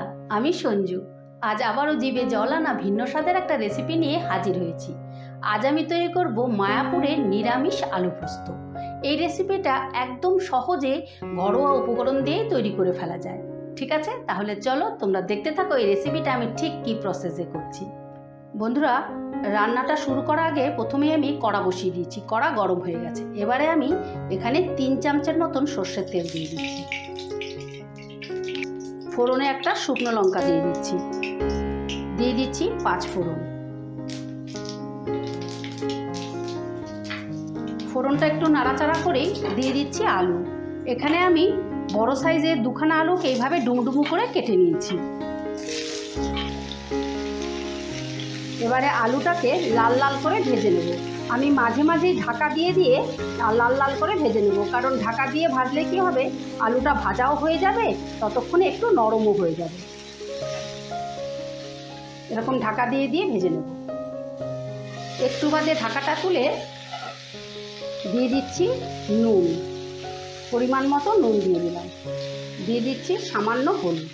বন্ধুরা আমি সঞ্জু। আজ আবারও জিভে জল আনা ভিন্ন স্বাদের একটা রেসিপি নিয়ে হাজির হয়েছি। আজ আমি তৈরি করব মায়াপুরের নিরামিষ আলু পোস্ত। এই রেসিপিটা একদম সহজে ঘরোয়া উপকরণ দিয়েই তৈরি করে ফেলা যায়। ঠিক আছে? তাহলে চলো তোমরা দেখতে থাকো এই রেসিপিটা আমি ঠিক কী প্রসেসে করছি। বন্ধুরা, রান্নাটা শুরু করার আগে প্রথমেই আমি কড়া বসিয়ে দিয়েছি। কড়া গরম হয়ে গেছে। এবারে আমি এখানে তিন চামচের মতন সর্ষের তেল দিয়ে দিচ্ছি। ফোড়নে একটা শুকনো লঙ্কা দিয়ে দিচ্ছি। দিয়ে দিচ্ছি পাঁচ ফোড়ন। ফোড়নটা একটু নাড়াচাড়া করেই দিয়ে দিচ্ছি আলু। এখানে আমি বড় সাইজের দুখানা আলুকে এইভাবে ডুমডুমু করে কেটে নিয়েছি। এবারে আলুটাকে লাল লাল করে ভেজে নেব। আমি মাঝে মাঝেই ঢাকা দিয়ে দিয়ে লাল লাল করে ভেজে নেব। কারণ ঢাকা দিয়ে ভাজলে কি হবে? আলুটা ভাজাও হয়ে যাবে, ততক্ষণে একটু নরমও হয়ে যাবে। এরকম ঢাকা দিয়ে দিয়ে ভেজে নেব। একটু বাদে ঢাকাটা তুলে দিয়ে দিচ্ছি নুন। পরিমাণ মতো নুন দিয়ে দিলাম। দিয়ে দিচ্ছি সামান্য হলুদ।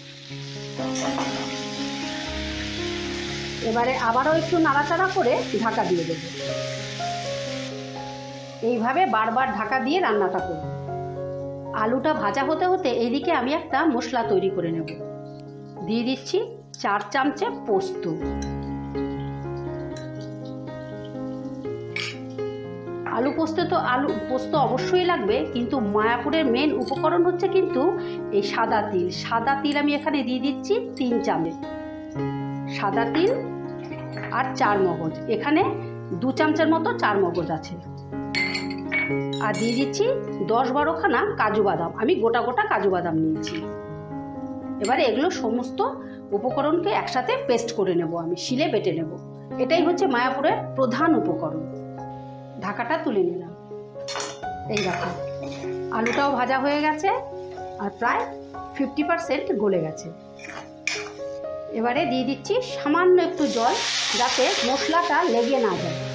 এবারে আবারও একটু নাড়াচাড়া করে ঢাকা দিয়ে দেব। এইভাবে বারবার ঢাকা দিয়ে রান্নাটা করব। আলুটা ভাজা হতে হতে এইদিকে আমি একটা মশলা তৈরি করে নেব। দিয়ে দিচ্ছি চার চামচে পোস্ত। আলু পোস্তে তো আলু, পোস্ত অবশ্যই লাগবে, কিন্তু মায়াপুরের মেন উপকরণ হচ্ছে কিন্তু এই সাদা তিল। সাদা তিল আমি এখানে দিয়ে দিচ্ছি তিন চামচ। সাদা তিল আর চার মগজ। এখানে দু চামচের মতো চার মগজ আছে। আর দিয়ে দিচ্ছি দশ বারোখানা কাজু বাদাম। আমি গোটা গোটা কাজু বাদাম নিয়েছি। এবারে এগুলো সমস্ত উপকরণকে একসাথে পেস্ট করে নেব আমি, শিলে বেটে নেব। এটাই হচ্ছে মায়াপুরের প্রধান উপকরণ। ঢাকাটা তুলে নিলাম। এই দেখো, আলুটাও ভাজা হয়ে গেছে আর প্রায় ফিফটি পারসেন্ট গলে গেছে। এবারে দিয়ে দিচ্ছি সামান্য একটু জল যাতে মশলাটা লেগে না যায়।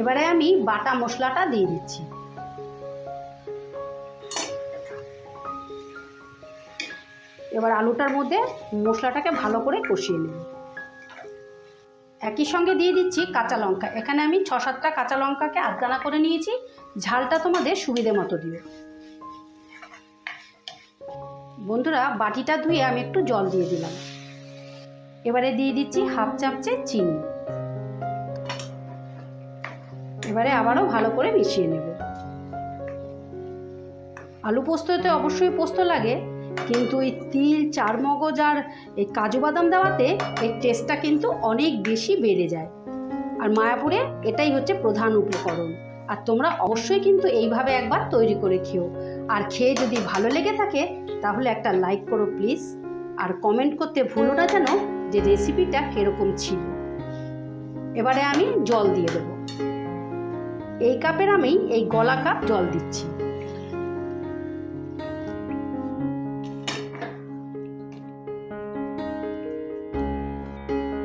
এবারে আমি বাটা মশলাটা দিয়ে দিচ্ছি। এবার আলুটার মধ্যে মশলাটাকে ভালো করে কষিয়ে নেব। একই সঙ্গে দিয়ে দিচ্ছি কাঁচা লঙ্কা। এখানে আমি ছ সাতটা কাঁচা লঙ্কাকে আধগানা করে নিয়েছি। ঝালটা তোমাদের সুবিধে মতো দিও। বন্ধুরা, বাটিটা ধুয়ে আমি একটু জল দিয়ে দিলাম। এবারে দিয়ে দিচ্ছি হাফ চামচে চিনি। এবারে আবারও ভালো করে মিশিয়ে নেব। আলু পোস্ততে অবশ্যই পোস্ত লাগে, কিন্তু এই তিল, চারমগজ আর এই কাজু বাদাম দেওয়াতে এর টেস্টটা কিন্তু অনেক বেশি বেড়ে যায়। আর মায়াপুরে এটাই হচ্ছে প্রধান উপকরণ। আর তোমরা অবশ্যই কিন্তু এইভাবে একবার তৈরি করে খেও। আর খেয়ে যদি ভালো লেগে থাকে, তাহলে একটা লাইক করো প্লিজ আর কমেন্ট করতে ভুলো না যেন, যে রেসিপিটা কীরকম ছিল। এবারে আমি জল দিয়ে দেবো। এই কাপের আমি এই গলা কাপ জল দিচ্ছি।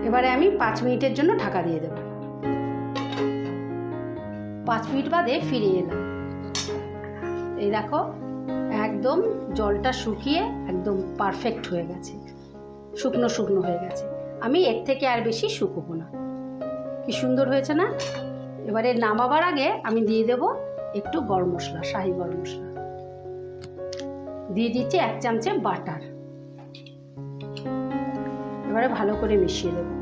এবারে আমি পাঁচ মিনিটের জন্য ঢাকা দিয়ে দেব। পাঁচ মিনিট বাদে ফিরে এলাম। এই দেখো, একদম জলটা শুকিয়ে একদম পারফেক্ট হয়ে গেছে। শুকনো শুকনো হয়ে গেছে। আমি এর থেকে আর বেশি শুকোবো না। কি সুন্দর হয়েছে না? এবারে নামাবার আগে আমি দিয়ে দেব একটু গরম মশলা, শাহি গরম মশলা। দিয়ে দিচ্ছি এক চামচে বাটার। এবারে ভালো করে মিশিয়ে দেবো।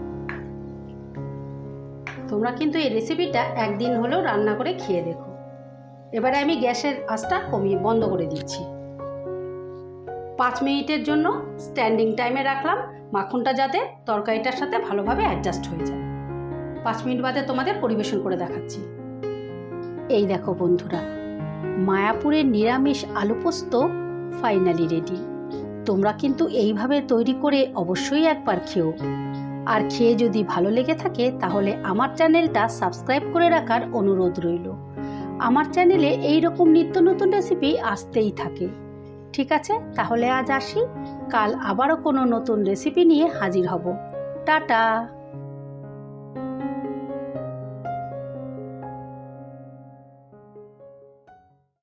তোমরা কিন্তু এই রেসিপিটা একদিন হলেও রান্না করে খেয়ে দেখো। এবারে আমি গ্যাসের আঁচটা কমিয়ে বন্ধ করে দিচ্ছি। পাঁচ মিনিটের জন্য স্ট্যান্ডিং টাইমে রাখলাম। মাখনটা যাতে তরকারিটার সাথে ভালোভাবে অ্যাডজাস্ট হয়ে যায়। পাঁচ মিনিট বাদে তোমাদের পরিবেশন করে দেখাচ্ছি। এই দেখো বন্ধুরা, মায়াপুরের নিরামিষ আলু পোস্ত ফাইনালি রেডি তোমরা কিন্তু এইভাবে তৈরি করে অবশ্যই একবার খেও। আর খেয়ে যদি ভালো লেগে থাকে, তাহলে আমার চ্যানেলটা সাবস্ক্রাইব করে রাখার অনুরোধ রইল। আমার চ্যানেলে এই রকম নিত্য নতুন রেসিপি আসতেই থাকে। ঠিক আছে? তাহলে আজ আসি। কাল আবারও কোনো নতুন রেসিপি নিয়ে হাজির হব। টাটা!